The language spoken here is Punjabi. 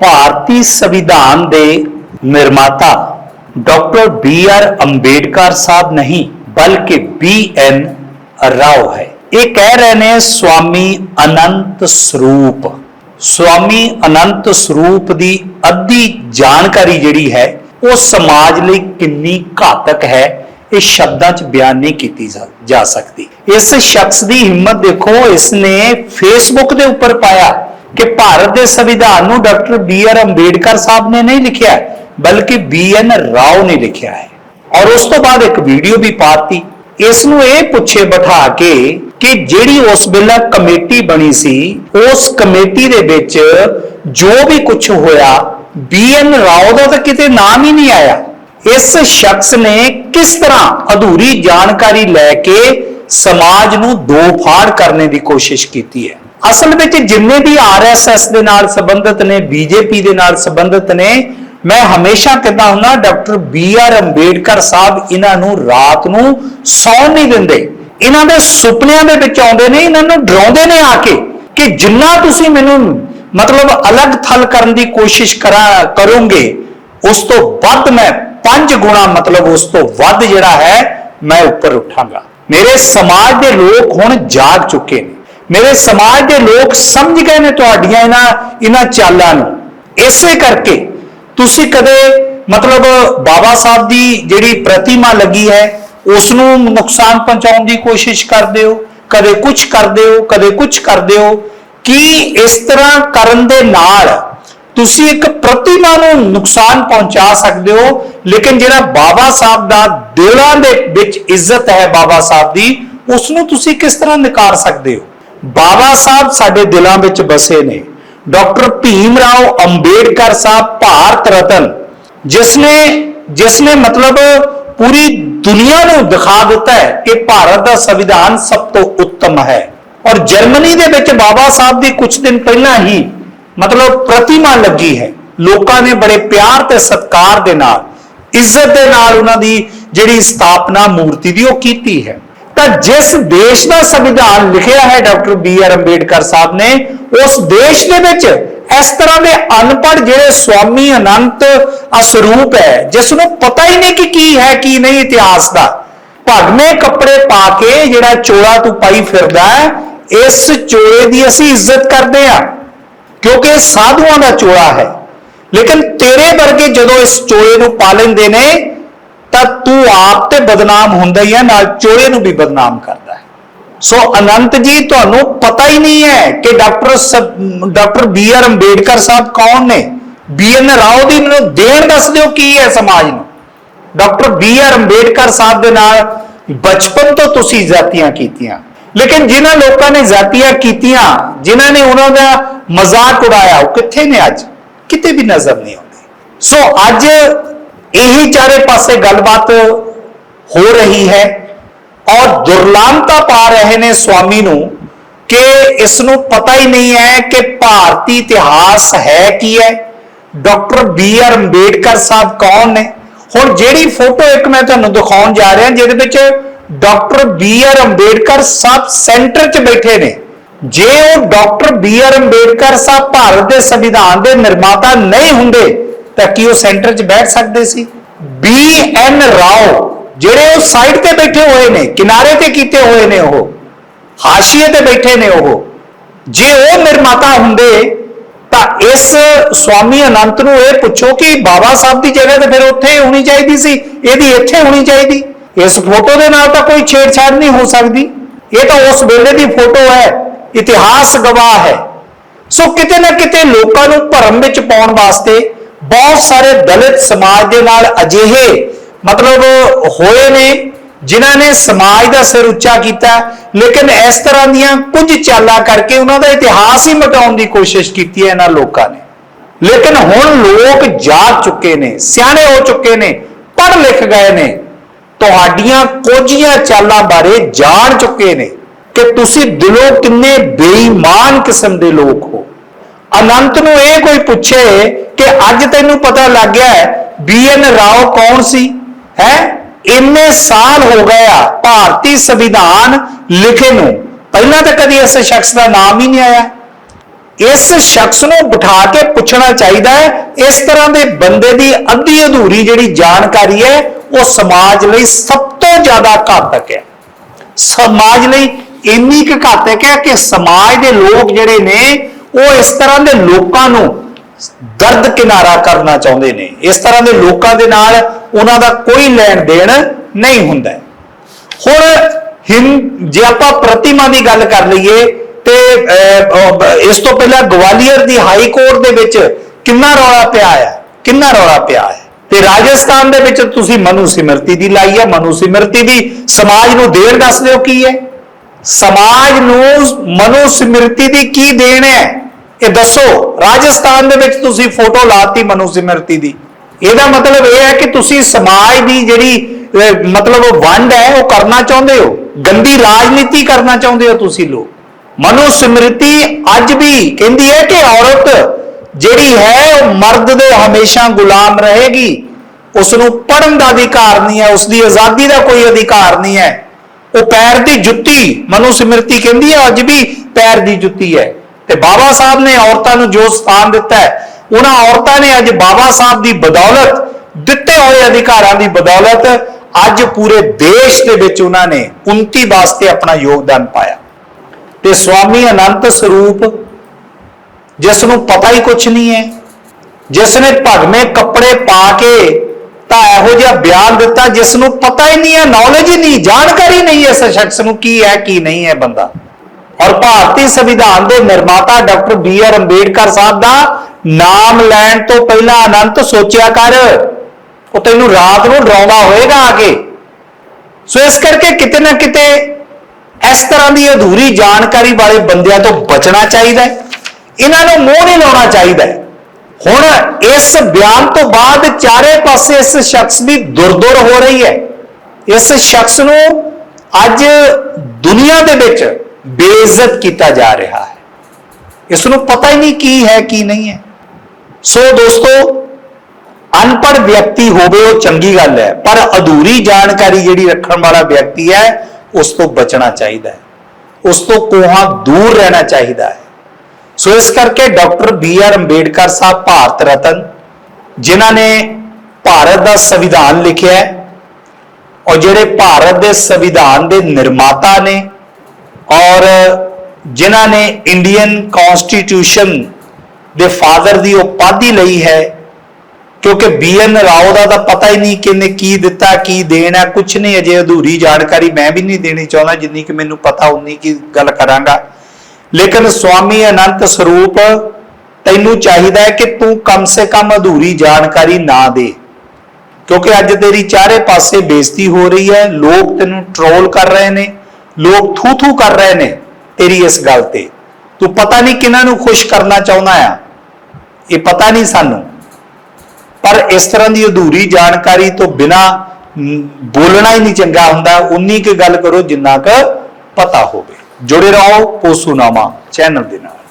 ਭਾਰਤੀ ਸੰਵਿਧਾਨ ਦੇ ਨਿਰਮਾਤਾ doctor B R Ambedkar Sahib ਨਹੀਂ, ਬਲਕਿ ਬੀ ਐਨ ਰਾਓ ਹੈ। ਇਹ ਕਹਿ ਰਹੇ ਨੇ ਸਵਾਮੀ ਅਨੰਤ ਸਰੂਪ। ਸਵਾਮੀ ਅਨੰਤ ਸਰੂਪ ਦੀ ਅੱਧੀ ਜਾਣਕਾਰੀ ਜਿਹੜੀ ਹੈ, ਉਹ ਸਮਾਜ ਲਈ ਕਿੰਨੀ ਘਾਤਕ ਹੈ, ਇਹ ਸ਼ਬਦਾਂ 'ਚ ਬਿਆਨ ਨਹੀਂ ਕੀਤੀ ਜਾ- ਸਕਦੀ। ਇਸ ਸ਼ਖਸ ਦੀ ਹਿੰਮਤ ਦੇਖੋ, ਇਸ ਨੇ ਫੇਸਬੁੱਕ ਦੇ ਉੱਪਰ ਪਾਇਆ। ਕਿ ਭਾਰਤ ਦੇ ਸੰਵਿਧਾਨ ਨੂੰ doctor B R Ambedkar Sahib ਨੇ ਨਹੀਂ ਲਿਖਿਆ, ਬਲਕਿ ਬੀ ਐਨ ਰਾਓ ਨੇ ਲਿਖਿਆ ਹੈ। ਔਰ ਉਸ ਤੋਂ ਬਾਅਦ ਇੱਕ ਵੀਡੀਓ ਵੀ ਪਾਤੀ। ਇਸ ਨੂੰ ਇਹ ਪੁੱਛੇ ਬਿਠਾ ਕੇ ਕਿ ਜਿਹੜੀ ਉਸ ਵੇਲੇ ਕਮੇਟੀ ਬਣੀ ਸੀ, ਉਸ ਕਮੇਟੀ ਦੇ ਵਿੱਚ ਜੋ ਵੀ ਕੁਝ ਹੋਇਆ, ਬੀ ਐਨ ਰਾਓ ਦਾ ਤਾਂ ਕਿਤੇ ਨਾਮ ਹੀ ਨਹੀਂ ਆਇਆ। ਇਸ ਸ਼ਖਸ ਨੇ ਕਿਸ ਤਰ੍ਹਾਂ ਅਧੂਰੀ ਜਾਣਕਾਰੀ ਲੈ ਕੇ ਸਮਾਜ ਨੂੰ ਦੋ ਫਾੜ ਕਰਨੇ ਦੀ ਕੋਸ਼ਿਸ਼ ਕੀਤੀ ਹੈ? ਅਸਲ ਵਿੱਚ ਜਿੰਨੇ ਵੀ ਆਰਐਸਐਸ ਦੇ ਨਾਲ ਸੰਬੰਧਿਤ ਨੇ ਬੀਜੇਪੀ ਦੇ ਨਾਲ ਸੰਬੰਧਿਤ ਨੇ, ਮੈਂ ਹਮੇਸ਼ਾ ਕਹਿੰਦਾ ਹੁੰਦਾ, doctor B R Ambedkar Sahib ਇਹਨਾਂ ਨੂੰ ਰਾਤ ਨੂੰ ਸੌਣ ਨਹੀਂ ਦਿੰਦੇ। ਇਹਨਾਂ ਦੇ ਸੁਪਨਿਆਂ ਦੇ ਵਿੱਚ ਆਉਂਦੇ ਨੇ, ਇਹਨਾਂ ਨੂੰ ਡਰਾਉਂਦੇ ਨੇ ਆ ਕੇ ਕਿ ਜਿੰਨਾ ਤੁਸੀਂ ਮੈਨੂੰ ਮਤਲਬ ਅਲੱਗ ਥਲ ਕਰਨ ਦੀ ਕੋਸ਼ਿਸ਼ ਕਰਾਂ, ਕਰੋਗੇ, ਉਸ ਤੋਂ ਵੱਧ ਮੈਂ ਪੰਜ ਗੁਣਾ ਮਤਲਬ ਉਸ ਤੋਂ ਵੱਧ ਜਿਹੜਾ ਹੈ, ਮੈਂ ਉੱਪਰ ਉੱਠਾਂਗਾ। ਮੇਰੇ ਸਮਾਜ ਦੇ ਲੋਕ ਹੁਣ ਜਾਗ ਚੁੱਕੇ ਨੇ। ਮੇਰੇ ਸਮਾਜ ਦੇ ਲੋਕ ਸਮਝ ਗਏ ਨੇ ਤੁਹਾਡੀਆਂ ਇਹਨਾਂ ਇਹਨਾਂ ਚਾਲਾਂ ਨੂੰ। ਇਸੇ ਕਰਕੇ ਤੁਸੀਂ ਕਦੇ ਮਤਲਬ ਬਾਬਾ ਸਾਹਿਬ ਦੀ ਜਿਹੜੀ ਪ੍ਰਤਿਮਾ ਲੱਗੀ ਹੈ ਉਸ ਨੂੰ ਨੁਕਸਾਨ ਪਹੁੰਚਾਉਣ ਦੀ ਕੋਸ਼ਿਸ਼ ਕਰਦੇ ਹੋ? ਕਦੇ ਕੁਝ ਕਰਦੇ ਹੋ, ਕਦੇ ਕੁਝ ਕਰਦੇ ਹੋ? ਕੀ ਇਸ ਤਰ੍ਹਾਂ ਕਰਨ ਦੇ ਨਾਲ ਤੁਸੀਂ ਇੱਕ ਪ੍ਰਤਿਮਾ ਨੂੰ ਨੁਕਸਾਨ ਪਹੁੰਚਾ ਸਕਦੇ ਹੋ? ਲੇਕਿਨ ਜਿਹੜਾ ਬਾਬਾ ਸਾਹਿਬ ਦਾ ਦਿਲਾਂ ਦੇ ਵਿੱਚ ਇੱਜ਼ਤ ਹੈ ਬਾਬਾ ਸਾਹਿਬ ਦੀ ਉਸ ਨੂੰ ਤੁਸੀਂ ਕਿਸ ਤਰ੍ਹਾਂ ਨਕਾਰ ਸਕਦੇ ਹੋ? ਬਾਬਾ ਸਾਹਿਬ ਸਾਡੇ ਦਿਲਾਂ ਵਿੱਚ ਵਸੇ ਨੇ। ਡਾਕਟਰ ਭੀਮ ਰਾਓ ਅੰਬੇਡਕਰ ਸਾਹਿਬ ਭਾਰਤ ਰਤਨ ਜਿਸ ਨੇ ਜਿਸ ਨੇ ਮਤਲਬ ਪੂਰੀ ਦੁਨੀਆ ਨੂੰ ਦਿਖਾ ਦਿੱਤਾ ਹੈ ਕਿ ਭਾਰਤ ਦਾ ਸੰਵਿਧਾਨ ਸਭ ਤੋਂ ਉੱਤਮ ਹੈ। ਔਰ ਜਰਮਨੀ ਦੇ ਵਿੱਚ ਬਾਬਾ ਸਾਹਿਬ ਦੀ ਕੁਝ ਦਿਨ ਪਹਿਲਾਂ ਹੀ ਮਤਲਬ ਪ੍ਰਤਿਮਾ ਲੱਗੀ ਹੈ। ਲੋਕਾਂ ਨੇ ਬੜੇ ਪਿਆਰ ਤੇ ਸਤਿਕਾਰ ਦੇ ਨਾਲ, ਇੱਜ਼ਤ ਦੇ ਨਾਲ ਉਹਨਾਂ ਦੀ ਜਿਹੜੀ ਸਥਾਪਨਾ ਮੂਰਤੀ ਦੀ ਉਹ ਕੀਤੀ ਹੈ। ਤਾਂ ਜਿਸ ਦੇਸ਼ ਦਾ ਸੰਵਿਧਾਨ ਲਿਖਿਆ ਹੈ, doctor B R Ambedkar Sahib ਨੇ, ਉਸ ਦੇਸ਼ ਦੇ ਵਿੱਚ ਇਸ ਤਰ੍ਹਾਂ ਦੇ ਅਨਪੜ੍ਹ ਜਿਹੜੇ ਸਵਾਮੀ ਅਨੰਤ ਅਸਰੂਪ ਹੈ, ਜਿਸ ਨੂੰ ਪਤਾ ਹੀ ਨਹੀਂ ਕਿ ਕੀ ਹੈ, ਕੀ ਨਹੀਂ ਇਤਿਹਾਸ ਦਾ, ਭਗਵੇਂ ਕੱਪੜੇ ਪਾ ਕੇ ਜਿਹੜਾ ਚੋਲਾ ਤੂੰ ਪਾਈ ਫਿਰਦਾ ਹੈ, ਇਸ ਚੋਲੇ ਦੀ ਅਸੀਂ ਇੱਜ਼ਤ ਕਰਦੇ ਹਾਂ, ਕਿਉਂਕਿ ਇਹ ਸਾਧੂਆਂ ਦਾ ਚੋਲਾ ਹੈ। ਲੇਕਿਨ ਤੇਰੇ ਵਰਗੇ ਜਦੋਂ ਇਸ ਚੋਲੇ ਨੂੰ ਪਾ ਲੈਂਦੇ ਨੇ ਤਾਂ ਤੂੰ ਆਪ ਤੇ ਬਦਨਾਮ ਹੁੰਦਾ ਹੀ ਹੈ, ਨਾਲ ਚੋਲੇ ਨੂੰ ਵੀ ਬਦਨਾਮ ਕਰਦਾ ਹੈ। ਸੋ ਅਨੰਤ ਜੀ, ਤੁਹਾਨੂੰ ਪਤਾ ਹੀ ਨਹੀਂ ਹੈ ਕਿ doctor doctor B R Ambedkar Sahib ਕੌਣ ਨੇ? ਬੀ ਐਨ ਰਾਓ ਦੀ ਮੈਨੂੰ ਦੇਣ ਦੱਸ ਦਿਓ ਕੀ ਹੈ ਸਮਾਜ ਨੂੰ। Doctor B R Ambedkar Sahib ਦੇ ਨਾਲ ਬਚਪਨ ਤੋਂ ਤੁਸੀਂ ਜ਼ਾਤੀਆਂ ਕੀਤੀਆਂ। ਲੇਕਿਨ ਜਿਨ੍ਹਾਂ ਲੋਕਾਂ ਨੇ ਜ਼ਾਤੀਆਂ ਕੀਤੀਆਂ, ਜਿਨ੍ਹਾਂ ਨੇ ਉਹਨਾਂ ਦਾ ਮਜ਼ਾਕ ਉਡਾਇਆ, ਉਹ ਕਿੱਥੇ ਨੇ ਅੱਜ? ਕਿਤੇ ਵੀ ਨਜ਼ਰ ਨਹੀਂ ਆਉਂਦੇ। ਸੋ ਅੱਜ ਇਹੀ ਚਾਰੇ ਪਾਸੇ ਗੱਲਬਾਤ ਹੋ ਰਹੀ ਹੈ ਔਰ ਦੁਰਲਾਂਤਾ ਪਾ ਰਹੇ ਨੇ ਸਵਾਮੀ ਨੂੰ ਕਿ ਇਸ ਨੂੰ ਪਤਾ ਹੀ ਨਹੀਂ ਹੈ ਕਿ ਭਾਰਤੀ ਇਤਿਹਾਸ ਹੈ ਕੀ ਹੈ। Doctor B R Ambedkar Sahib ਕੌਣ ਨੇ? ਹੁਣ ਜਿਹੜੀ ਫੋਟੋ ਇੱਕ ਮੈਂ ਤੁਹਾਨੂੰ ਦਿਖਾਉਣ ਜਾ ਰਿਹਾ, ਜਿਹਦੇ ਵਿੱਚ doctor B R Ambedkar Sahib centre 'ਚ ਬੈਠੇ ਨੇ। ਜੇ ਉਹ doctor B R Ambedkar Sahib Bharat ਦੇ ਸੰਵਿਧਾਨ ਦੇ ਨਿਰਮਾਤਾ ਨਹੀਂ ਹੁੰਦੇ ਤਾਂ ਕੀ ਉਹ ਸੈਂਟਰ 'ਚ ਬੈਠ ਸਕਦੇ ਸੀ? ਬੀ ਐਨ ਰਾਓ, ਜਿਹੜੇ ਉਹ ਸਾਈਡ ਤੇ ਬੈਠੇ ਹੋਏ ਨੇ, ਕਿਨਾਰੇ ਤੇ ਕੀਤੇ ਹੋਏ ਨੇ ਉਹ, ਹਾਸ਼ੀਏ ਤੇ ਬੈਠੇ ਨੇ ਉਹ। ਜੇ ਉਹ ਨਿਰਮਾਤਾ ਹੁੰਦੇ, ਤਾਂ ਇਸ ਸਵਾਮੀ ਅਨੰਤ ਨੂੰ ਇਹ ਪੁੱਛੋ ਕਿ ਬਾਬਾ ਸਾਹਿਬ ਦੀ ਜਗ੍ਹਾ ਤੇ ਫਿਰ ਉੱਥੇ ਹੋਣੀ ਚਾਹੀਦੀ ਸੀ, ਇਹਦੀ ਇੱਥੇ ਹੋਣੀ ਚਾਹੀਦੀ। ਇਸ ਫੋਟੋ ਦੇ ਨਾਲ ਤਾਂ ਕੋਈ ਛੇੜਛਾੜ ਨਹੀਂ ਹੋ ਸਕਦੀ। ਇਹ ਤਾਂ ਉਸ ਵੇਲੇ ਦੀ ਫੋਟੋ ਹੈ, ਇਤਿਹਾਸ ਗਵਾਹ ਹੈ। ਸੋ ਕਿਤੇ ਨਾ ਕਿਤੇ ਲੋਕਾਂ ਨੂੰ ਭਰਮ ਵਿੱਚ ਪਾਉਣ ਵਾਸਤੇ ਬਹੁਤ ਸਾਰੇ ਦਲਿਤ ਸਮਾਜ ਦੇ ਨਾਲ ਅਜਿਹੇ ਮਤਲਬ ਹੋਏ ਨੇ, ਜਿਨ੍ਹਾਂ ਨੇ ਸਮਾਜ ਦਾ ਸਿਰ ਉੱਚਾ ਕੀਤਾ। ਲੇਕਿਨ ਇਸ ਤਰ੍ਹਾਂ ਦੀਆਂ ਕੁਝ ਚਾਲਾਂ ਕਰਕੇ ਉਹਨਾਂ ਦਾ ਇਤਿਹਾਸ ਹੀ ਮਿਟਾਉਣ ਦੀ ਕੋਸ਼ਿਸ਼ ਕੀਤੀ ਹੈ ਇਹਨਾਂ ਲੋਕਾਂ ਨੇ। ਲੇਕਿਨ ਹੁਣ ਲੋਕ ਜਾਗ ਚੁੱਕੇ ਨੇ, ਸਿਆਣੇ ਹੋ ਚੁੱਕੇ ਨੇ, ਪੜ੍ਹ ਲਿਖ ਗਏ ਨੇ। ਤੁਹਾਡੀਆਂ ਕੋਝੀਆਂ ਚਾਲਾਂ ਬਾਰੇ ਜਾਣ ਚੁੱਕੇ ਨੇ ਕਿ ਤੁਸੀਂ ਦਿਲੋਂ ਕਿੰਨੇ ਬੇਈਮਾਨ ਕਿਸਮ ਦੇ ਲੋਕ ਹੋ। ਅਨੰਤ ਨੂੰ ਇਹ ਕੋਈ ਪੁੱਛੇ ਕਿ ਅੱਜ ਤੈਨੂੰ ਪਤਾ ਲੱਗ ਗਿਆ ਬੀ ਐਨ ਰਾਓ ਕੌਣ ਸੀ? ਹੈ? ਇੰਨੇ ਸਾਲ ਹੋ ਗਏ ਆ ਭਾਰਤੀ ਸੰਵਿਧਾਨ ਲਿਖੇ ਨੂੰ। ਪਹਿਲਾਂ ਤਾਂ ਕਦੀ ਇਸ ਸ਼ਖਸ ਦਾ ਨਾਮ ਹੀ ਨਹੀਂ ਆਇਆ। ਇਸ ਸ਼ਖਸ ਨੂੰ ਬਿਠਾ ਕੇ ਪੁੱਛਣਾ ਚਾਹੀਦਾ ਹੈ, ਇਸ ਤਰ੍ਹਾਂ ਦੇ ਬੰਦੇ ਦੀ ਅੱਧੀ ਅਧੂਰੀ ਜਿਹੜੀ ਜਾਣਕਾਰੀ ਹੈ, ਉਹ ਸਮਾਜ ਲਈ ਸਭ ਤੋਂ ਜ਼ਿਆਦਾ ਘਾਤਕ ਹੈ। ਸਮਾਜ ਲਈ ਇੰਨੀ ਕੁ ਘਾਤਕ ਹੈ ਕਿ ਸਮਾਜ ਦੇ ਲੋਕ ਜਿਹੜੇ ਨੇ, ਉਹ ਇਸ ਤਰ੍ਹਾਂ ਦੇ ਲੋਕਾਂ ਨੂੰ ਦਰਦ ਕਿਨਾਰਾ ਕਰਨਾ ਚਾਹੁੰਦੇ ਨੇ। ਇਸ ਤਰ੍ਹਾਂ ਦੇ ਲੋਕਾਂ ਦੇ ਨਾਲ ਉਹਨਾਂ ਦਾ ਕੋਈ ਲੈਣ ਦੇਣ ਨਹੀਂ ਹੁੰਦਾ ਹੁਣ ਹਿੰ, ਜੇ ਆਪਾਂ ਪ੍ਰਤਿਮਾ ਦੀ ਗੱਲ ਕਰ ਲਈਏ ਤੇ ਇਸ ਤੋਂ ਪਹਿਲਾਂ ਗਵਾਲੀਅਰ ਦੀ ਹਾਈ ਕੋਰਟ ਦੇ ਵਿੱਚ ਕਿੰਨਾ ਰੌਲਾ ਪਿਆ ਹੈ? ਕਿੰਨਾ ਰੌਲਾ ਪਿਆ ਹੈ? ਤੇ ਰਾਜਸਥਾਨ ਦੇ ਵਿੱਚ ਤੁਸੀਂ ਮਨੂ ਸਿਮਰਤੀ ਦੀ ਲਾਈ ਹੈ। ਮਨੂ ਸਿਮਰਤੀ ਦੀ ਸਮਾਜ ਨੂੰ ਦੇਣ ਦੱਸ ਦਿਓ ਕੀ ਹੈ? ਸਮਾਜ ਨੂੰ ਮਨੂ ਸਿਮਰਤੀ ਦੀ ਕੀ ਦੇਣ ਹੈ? ਇਹ ਦੱਸੋ, ਰਾਜਸਥਾਨ ਦੇ ਵਿੱਚ ਤੁਸੀਂ ਫੋਟੋ ਲਾਤੀ ਮਨੂ ਸਿਮਰਤੀ ਦੀ? ਇਹਦਾ ਮਤਲਬ ਇਹ ਹੈ ਕਿ ਤੁਸੀਂ ਸਮਾਜ ਦੀ ਜਿਹੜੀ ਮਤਲਬ ਵੰਡ ਹੈ, ਉਹ ਕਰਨਾ ਚਾਹੁੰਦੇ ਹੋ? ਗੰਦੀ ਰਾਜਨੀਤੀ ਕਰਨਾ ਚਾਹੁੰਦੇ ਹੋ ਤੁਸੀਂ ਲੋਕ? ਮਨੂ ਸਿਮਰਤੀ ਅੱਜ ਵੀ ਕਹਿੰਦੀ ਹੈ ਕਿ ਔਰਤ ਜਿਹੜੀ ਹੈ, ਉਹ ਮਰਦ ਦੇ ਹਮੇਸ਼ਾ ਗੁਲਾਮ ਰਹੇਗੀ। ਉਸ ਨੂੰ ਪੜਨ ਦਾ ਅਧਿਕਾਰ ਨਹੀਂ ਹੈ ਉਸ ਦੀ ਆਜ਼ਾਦੀ ਦਾ ਕੋਈ ਅਧਿਕਾਰ ਨਹੀਂ ਹੈ। ਉਹ ਪੈਰ ਦੀ ਜੁੱਤੀ ਮਨੂ ਸਿਮਰਤੀ ਕਹਿੰਦੀ ਹੈ, ਅੱਜ ਵੀ ਪੈਰ ਦੀ ਜੁੱਤੀ ਹੈ। ਤੇ ਬਾਬਾ ਸਾਹਿਬ ਨੇ ਔਰਤਾਂ ਨੂੰ ਜੋ ਸਥਾਨ ਦਿੱਤਾ ਹੈ, ਉਹਨਾਂ ਔਰਤਾਂ ਨੇ ਅੱਜ ਬਾਬਾ ਸਾਹਿਬ ਦੀ ਬਦੌਲਤ, ਦਿੱਤੇ ਹੋਏ ਅਧਿਕਾਰਾਂ ਦੀ ਬਦੌਲਤ, ਅੱਜ ਪੂਰੇ ਦੇਸ਼ ਦੇ ਵਿੱਚ ਉਹਨਾਂ ਨੇ ਉਨਤੀ ਵਾਸਤੇ ਆਪਣਾ ਯੋਗਦਾਨ ਪਾਇਆ। ਤੇ ਸਵਾਮੀ ਅਨੰਤ ਸਰੂਪ, ਜਿਸ ਨੂੰ ਪਤਾ ਹੀ ਕੁਝ ਨਹੀਂ ਹੈ, ਜਿਸ ਨੇ ਭਗਵੇਂ ਕੱਪੜੇ ਪਾ ਕੇ ਤਾਂ ਇਹੋ ਜਿਹਾ ਬਿਆਨ ਦਿੱਤਾ, ਜਿਸ ਨੂੰ ਪਤਾ ਹੀ ਨਹੀਂ ਹੈ ਨੌਲੇਜ ਹੀ ਨਹੀਂ, ਜਾਣਕਾਰੀ ਨਹੀਂ ਹੈ ਇਸ ਸ਼ਖਸ ਨੂੰ ਕੀ ਹੈ, ਕੀ ਨਹੀਂ ਹੈ ਬੰਦਾ। ਔਰ ਭਾਰਤੀ ਸੰਵਿਧਾਨ ਦੇ ਨਿਰਮਾਤਾ doctor B R Ambedkar Sahib ਦਾ ਨਾਮ ਲੈਣ ਤੋਂ ਪਹਿਲਾਂ ਅਨੰਤ ਸੋਚਿਆ ਕਰ। ਉਹ ਤੈਨੂੰ ਰਾਤ ਨੂੰ ਡਰਾਉਂਦਾ ਹੋਏਗਾ ਆ ਕੇ। ਸੋ ਇਸ ਕਰਕੇ ਕਿਤੇ ਨਾ ਕਿਤੇ ਇਸ ਤਰ੍ਹਾਂ ਦੀ ਅਧੂਰੀ ਜਾਣਕਾਰੀ ਵਾਲੇ ਬੰਦਿਆਂ ਤੋਂ ਬਚਣਾ ਚਾਹੀਦਾ ਹੈ। ਇਹਨਾਂ ਨੂੰ ਮੂੰਹ ਨਹੀਂ ਲਾਉਣਾ ਚਾਹੀਦਾ ਹੈ। ਹੁਣ ਇਸ ਬਿਆਨ ਤੋਂ ਬਾਅਦ ਚਾਰੇ ਪਾਸੇ ਇਸ ਸ਼ਖਸ ਦੀ ਦੁਰਦੁਰ ਹੋ ਰਹੀ ਹੈ। ਇਸ ਸ਼ਖਸ ਨੂੰ ਅੱਜ ਦੁਨੀਆ ਦੇ ਵਿੱਚ ਬੇਇੱਜ਼ਤ ਕੀਤਾ ਜਾ ਰਿਹਾ ਹੈ। ਇਸ ਨੂੰ ਪਤਾ ਹੀ ਨਹੀਂ ਕੀ ਹੈ, ਕੀ ਨਹੀਂ ਹੈ। ਸੋ ਦੋਸਤੋ, ਅਨਪੜ੍ਹ ਵਿਅਕਤੀ ਹੋਵੇ ਉਹ ਚੰਗੀ ਗੱਲ ਹੈ, ਪਰ ਅਧੂਰੀ ਜਾਣਕਾਰੀ ਜਿਹੜੀ ਰੱਖਣ ਵਾਲਾ ਵਿਅਕਤੀ ਹੈ, ਉਸ ਤੋਂ ਬਚਣਾ ਚਾਹੀਦਾ ਹੈ। ਉਸ ਤੋਂ ਕੋਹਾਂ ਦੂਰ ਰਹਿਣਾ ਚਾਹੀਦਾ ਹੈ। ਸੋ ਇਸ ਕਰਕੇ doctor B R Ambedkar Sahib Bharat Ratna, ਜਿਨ੍ਹਾਂ ਨੇ ਭਾਰਤ ਦਾ ਸੰਵਿਧਾਨ ਲਿਖਿਆ ਹੈ, ਔਰ ਜਿਹੜੇ ਭਾਰਤ ਦੇ ਸੰਵਿਧਾਨ ਦੇ ਨਿਰਮਾਤਾ ਨੇ ਔਰ ਜਿਨ੍ਹਾਂ ਨੇ ਇੰਡੀਅਨ ਕਨਸਟੀਟਿਊਸ਼ਨ ਦੇ ਫਾਦਰ ਦੀ ਉਪਾਧੀ ਲਈ ਹੈ, ਕਿਉਂਕਿ ਬੀਐਨ ਰਾਓ ਦਾ ਤਾਂ ਪਤਾ ਹੀ ਨਹੀਂ ਕਿ ਕੀ ਦਿੱਤਾ, ਕੀ ਦੇਣਾ ਕੁਝ ਨਹੀਂ, ਅਜੇ ਅਧੂਰੀ ਜਾਣਕਾਰੀ ਮੈਂ ਵੀ ਨਹੀਂ ਦੇਣੀ ਚਾਹੁੰਦਾ, ਜਿੰਨੀ ਕਿ ਮੈਨੂੰ ਪਤਾ, ਉਨੀ ਕੀ ਗੱਲ ਕਰਾਂਗਾ। ਲੇਕਿਨ ਸਵਾਮੀ ਅਨੰਤ ਸਰੂਪ ਤੈਨੂੰ ਚਾਹੀਦਾ ਹੈ ਕਿ ਤੂੰ ਕਮ ਸੇ ਕਮ ਅਧੂਰੀ ਜਾਣਕਾਰੀ ਨਾ ਦੇ, ਕਿਉਂਕਿ ਅੱਜ ਤੇਰੀ ਚਾਰੇ ਪਾਸੇ ਬੇਇੱਜ਼ਤੀ ਹੋ ਰਹੀ ਹੈ, ਲੋਕ ਤੈਨੂੰ ਟਰੋਲ ਕਰ ਰਹੇ ਨੇ। ਲੋਕ ਥੂ ਥੂ ਕਰ ਰਹੇ ਨੇ ਤੇਰੀ ਇਸ ਗੱਲ ਤੇ। ਤੂੰ ਪਤਾ ਨਹੀਂ ਕਿਹਨਾਂ ਨੂੰ ਖੁਸ਼ ਕਰਨਾ ਚਾਹੁੰਦਾ ਆ। ਇਹ ਪਤਾ ਨਹੀਂ ਸਾਨੂੰ। ਪਰ ਇਸ ਤਰ੍ਹਾਂ ਦੀ ਅਧੂਰੀ ਜਾਣਕਾਰੀ ਤੋਂ ਬਿਨਾ ਬੋਲਣਾ ਹੀ ਨਹੀਂ ਚੰਗਾ ਹੁੰਦਾ। ਉਨੀ ਕੁ ਗੱਲ ਕਰੋ ਜਿੰਨਾ ਕੁ ਪਤਾ ਹੋਵੇ। ਜੁੜੇ ਰਹੋ ਪੋਸੂਨਾਮਾ ਚੈਨਲ ਦੇ ਨਾਲ।